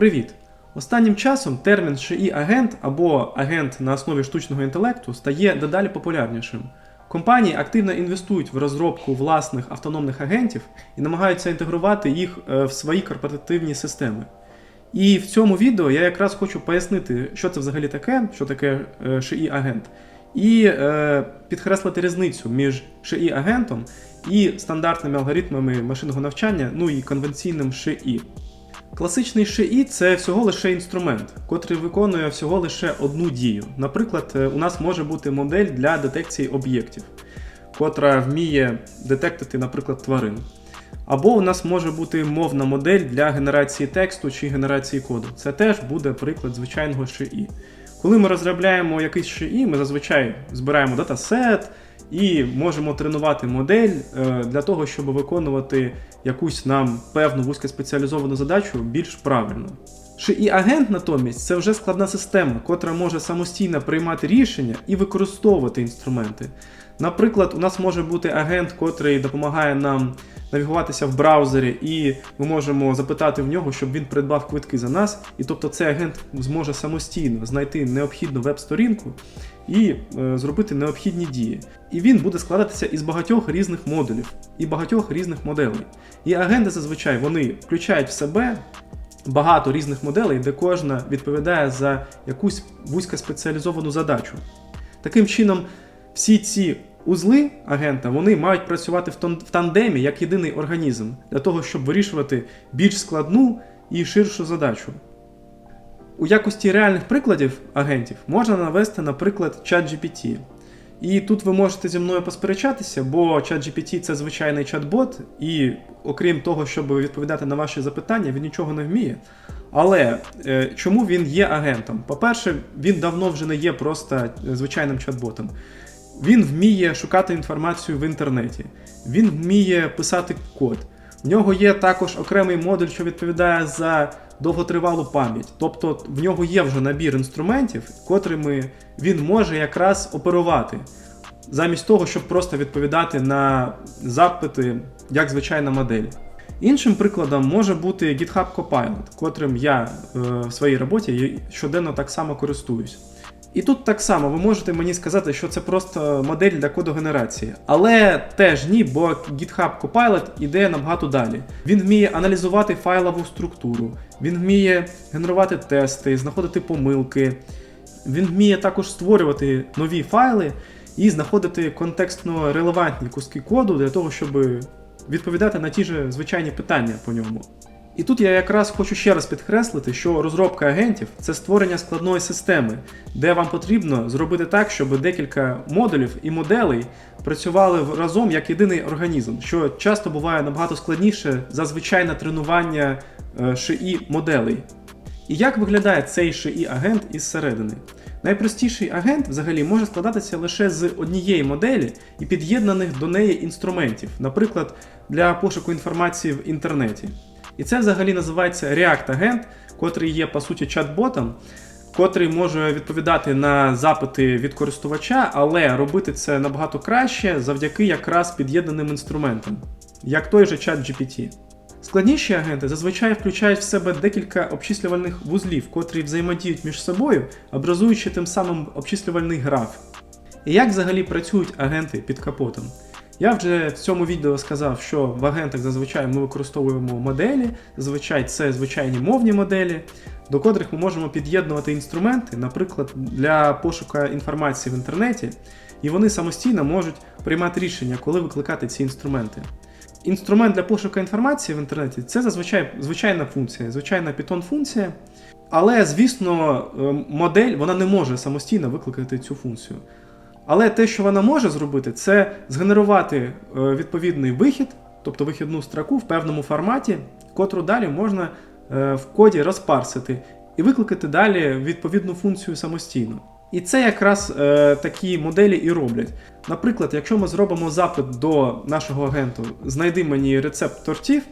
Привіт! Останнім часом термін ши агент або агент на основі штучного інтелекту стає дедалі популярнішим. Компанії активно інвестують в розробку власних автономних агентів і намагаються інтегрувати їх е, в свої корпоративні системи. І в цьому відео я якраз хочу пояснити, що це взагалі таке, що таке е, ши агент і е, підкреслити різницю між ши агентом і стандартними алгоритмами машинного навчання, ну і конвенційним ши. Класичний ши це всього лише інструмент, котрий виконує всього лише одну дію. Наприклад, е, у нас може бути модель для детекції об'єктів, котра вміє детектити, наприклад, тварин. Або у нас може бути мовна модель для генерації тексту чи генерації коду. Це теж буде приклад звичайного ши. Коли ми розробляємо якийсь ши, ми зазвичай збираємо датасет і можемо тренувати модель е, для того, щоб виконувати якусь нам певну вузькоспеціалізовану задачу більш правильно. ши агент натомість це вже складна система, котра може самостійно приймати рішення і використовувати інструменти. Наприклад, у нас може бути агент, котрий допомагає нам навігуватися в браузері, і ми можемо запитати в нього, щоб він придбав квитки за нас. І тобто цей агент зможе самостійно знайти необхідну веб-сторінку і е, зробити необхідні дії. І він буде складатися із багатьох різних модулів і багатьох різних моделей. І агенти зазвичай вони включають в себе. Багато різних моделей, де кожна відповідає за якусь вузькоспеціалізовану задачу. Таким чином, всі ці узли агента вони мають працювати в тандемі як єдиний організм для того, щоб вирішувати більш складну і ширшу задачу. У якості реальних прикладів агентів можна навести, наприклад, ChatGPT. І тут ви можете зі мною посперечатися, бо ChatGPT це звичайний чат-бот, і окрім того, щоб відповідати на ваші запитання, він нічого не вміє. Але е, чому він є агентом? По-перше, він давно вже не є просто е, звичайним чат-ботом. Він вміє шукати інформацію в інтернеті, він вміє писати код. В нього є також окремий модуль, що відповідає за довготривалу пам'ять. Тобто в нього є вже набір інструментів, котрими він може якраз оперувати, замість того, щоб просто відповідати на запити як звичайна модель. Іншим прикладом може бути GitHub Copilot, котрим я е, в своїй роботі щоденно так само користуюсь. І тут так само ви можете мені сказати, що це просто модель для кодогенерації. Але теж ні, бо GitHub Copilot іде набагато далі. Він вміє аналізувати файлову структуру, він вміє генерувати тести, знаходити помилки. Він вміє також створювати нові файли і знаходити контекстно релевантні куски коду для того, щоб відповідати на ті ж звичайні питання по ньому. І тут я якраз хочу ще раз підкреслити, що розробка агентів це створення складної системи, де вам потрібно зробити так, щоб декілька модулів і моделей працювали разом як єдиний організм, що часто буває набагато складніше за звичайне тренування е, шиї моделей. І як виглядає цей шиї агент із середини? Найпростіший агент взагалі може складатися лише з однієї моделі і під'єднаних до неї інструментів, наприклад, для пошуку інформації в інтернеті. І це взагалі називається React-агент, котрий є по суті чат-ботом, котрий може відповідати на запити від користувача, але робити це набагато краще завдяки якраз під'єднаним інструментам, як той же чат GPT. Складніші агенти зазвичай включають в себе декілька обчислювальних вузлів, котрі взаємодіють між собою, образуючи тим самим обчислювальний граф. І як взагалі працюють агенти під капотом? Я вже в цьому відео сказав, що в агентах зазвичай ми використовуємо моделі, зазвичай це звичайні мовні моделі, до котрих ми можемо під'єднувати інструменти, наприклад, для пошуку інформації в інтернеті, і вони самостійно можуть приймати рішення, коли викликати ці інструменти. Інструмент для пошуку інформації в інтернеті це зазвичай звичайна функція, звичайна Python-функція. Але, звісно, модель вона не може самостійно викликати цю функцію. Але те, що вона може зробити, це згенерувати е, відповідний вихід, тобто вихідну строку в певному форматі, котру далі можна е, в коді розпарсити і викликати далі відповідну функцію самостійно. І це якраз е, такі моделі і роблять. Наприклад, якщо ми зробимо запит до нашого агенту Знайди мені рецепт тортів,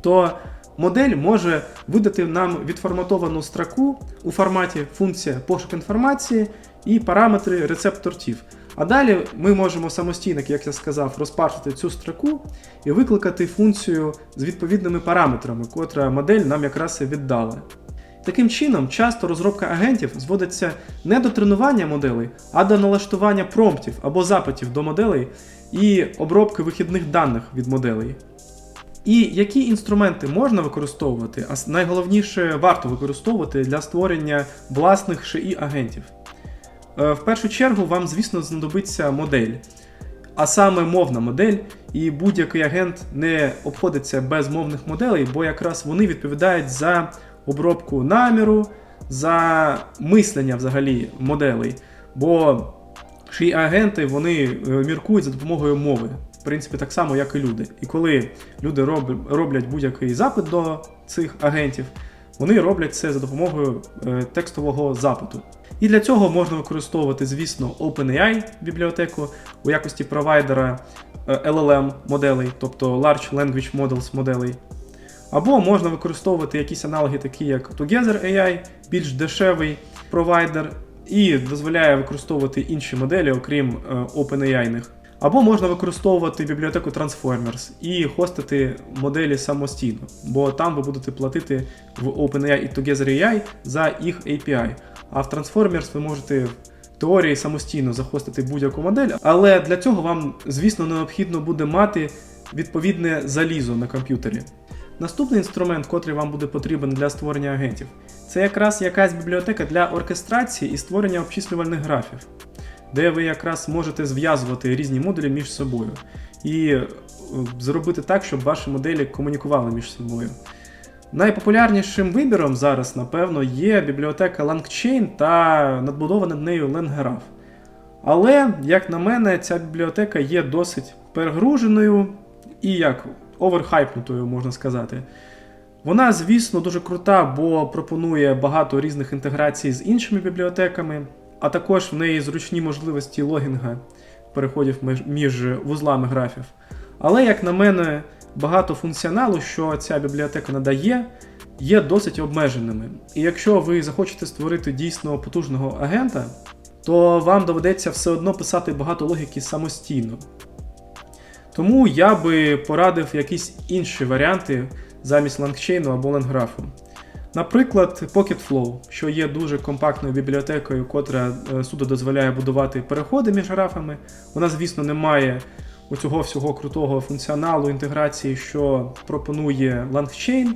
то модель може видати нам відформатовану строку у форматі функція пошук інформації і параметри рецепт тортів. А далі ми можемо самостійно, як я сказав, розпарсити цю строку і викликати функцію з відповідними параметрами, котра модель нам якраз і віддала. Таким чином, часто розробка агентів зводиться не до тренування моделей, а до налаштування промптів або запитів до моделей і обробки вихідних даних від моделей. І які інструменти можна використовувати, а найголовніше варто використовувати для створення власних шиї агентів. Е, В першу чергу вам, звісно, знадобиться модель, а саме мовна модель, і будь-який агент не обходиться без мовних моделей, бо якраз вони відповідають за обробку наміру, за мислення взагалі моделей. Бо шиї агенти вони е, міркують за допомогою мови. В принципі, так само, як і люди. І коли люди роблять будь-який запит до цих агентів, вони роблять це за допомогою е, текстового запиту. І для цього можна використовувати, звісно, OpenAI бібліотеку у якості провайдера е, LLM моделей, тобто Large Language Models моделей. Або можна використовувати якісь аналоги, такі як Together AI, більш дешевий провайдер, і дозволяє використовувати інші моделі, окрім е, OpenAI-них. Або можна використовувати бібліотеку Transformers і хостити моделі самостійно, бо там ви будете платити в OpenAI і Together AI за їх API. А в Transformers ви можете в теорії самостійно захостити будь-яку модель, але для цього вам, звісно, необхідно буде мати відповідне залізо на комп'ютері. Наступний інструмент, котрий вам буде потрібен для створення агентів, це якраз якась бібліотека для оркестрації і створення обчислювальних графів, де ви якраз можете зв'язувати різні модулі між собою і е, зробити так, щоб ваші моделі комунікували між собою. Найпопулярнішим вибіром зараз, напевно, є бібліотека LangChain та надбудована над нею LangGraph. Але, як на мене, ця бібліотека є досить перегруженою і як оверхайпнутою, можна сказати. Вона, звісно, дуже крута, бо пропонує багато різних інтеграцій з іншими бібліотеками, а також в неї зручні можливості логінга переходів між- вузлами графів. Але, як на мене, багато функціоналу, що ця бібліотека надає, є досить обмеженими. І якщо ви захочете створити дійсно потужного агента, то вам доведеться все одно писати багато логіки самостійно. Тому я би порадив якісь інші варіанти замість LangChain або LangGraph. Наприклад, PocketFlow, що є дуже компактною бібліотекою, котра е, суто дозволяє будувати переходи між графами. Вона, звісно, не має оцього всього крутого функціоналу інтеграції, що пропонує LangChain,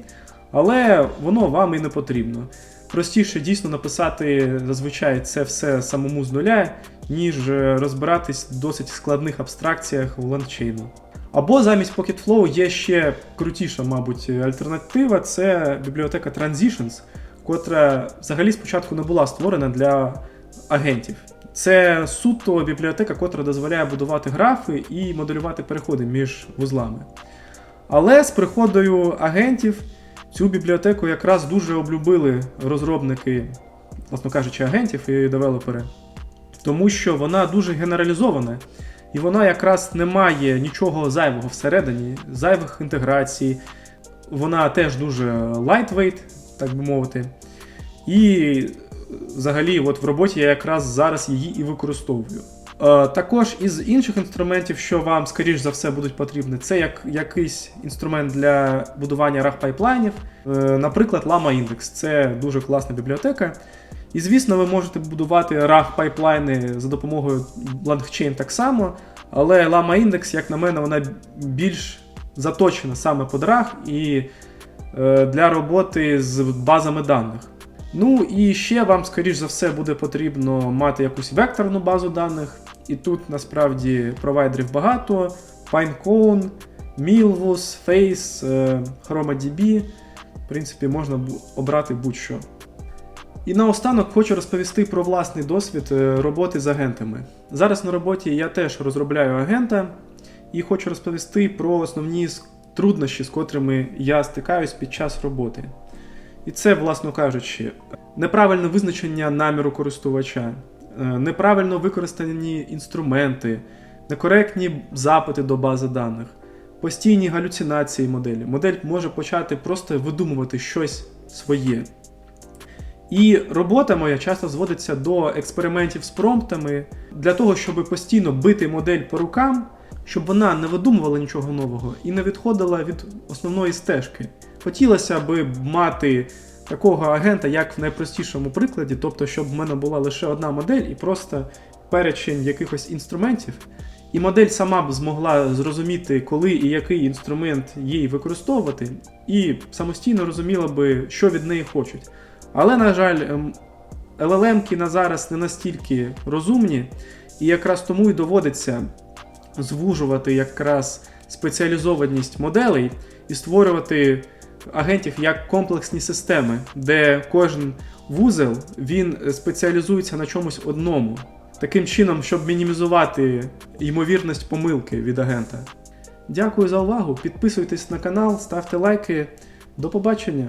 але воно вам і не потрібно. Простіше дійсно написати зазвичай це все самому з нуля, ніж е, розбиратись в досить складних абстракціях в LangChain. Або замість PocketFlow є ще крутіша, мабуть, альтернатива це бібліотека Transitions, котра взагалі спочатку не була створена для агентів. Це суто бібліотека, котра дозволяє будувати графи і моделювати переходи між вузлами. Але з приходою агентів цю бібліотеку якраз дуже облюбили розробники, власно кажучи, агентів і девелопери, тому що вона дуже генералізована. І вона якраз не має нічого зайвого всередині, зайвих інтеграцій. Вона теж дуже lightweight, так би мовити. І взагалі, от в роботі я якраз зараз її і використовую. Е, також із інших інструментів, що вам, скоріш за все, будуть потрібні, це як якийсь інструмент для будування раг пайплайнів. Е, наприклад, Lama Index. Це дуже класна бібліотека. І, звісно, ви можете будувати раг пайплайни за допомогою LangChain так само, але Lama Index, як на мене, вона більш заточена саме під раг і е, для роботи з базами даних. Ну і ще вам, скоріш за все, буде потрібно мати якусь векторну базу даних. І тут насправді провайдерів багато: Pinecone, Milvus, Face, е, ChromaDB. В принципі, можна обрати будь-що. І наостанок хочу розповісти про власний досвід е, роботи з агентами. Зараз на роботі я теж розробляю агента і хочу розповісти про основні труднощі, з котрими я стикаюсь під час роботи. І це, власно кажучи, неправильне визначення наміру користувача, е, неправильно використані інструменти, некоректні запити до бази даних, постійні галюцинації моделі. Модель може почати просто видумувати щось своє. І робота моя часто зводиться до експериментів з промптами для того, щоб постійно бити модель по рукам, щоб вона не видумувала нічого нового і не відходила від основної стежки. Хотілося би мати такого агента, як в найпростішому прикладі, тобто, щоб в мене була лише одна модель і просто перечень якихось інструментів. І модель сама б змогла зрозуміти, коли і який інструмент їй використовувати, і самостійно розуміла би, що від неї хочуть. Але, на жаль, ем, LLM-ки на зараз не настільки розумні, і якраз тому і доводиться звужувати якраз спеціалізованість моделей і створювати агентів як комплексні системи, де кожен вузел він спеціалізується на чомусь одному. Таким чином, щоб мінімізувати ймовірність помилки від агента. Дякую за увагу. Підписуйтесь на канал, ставте лайки. До побачення!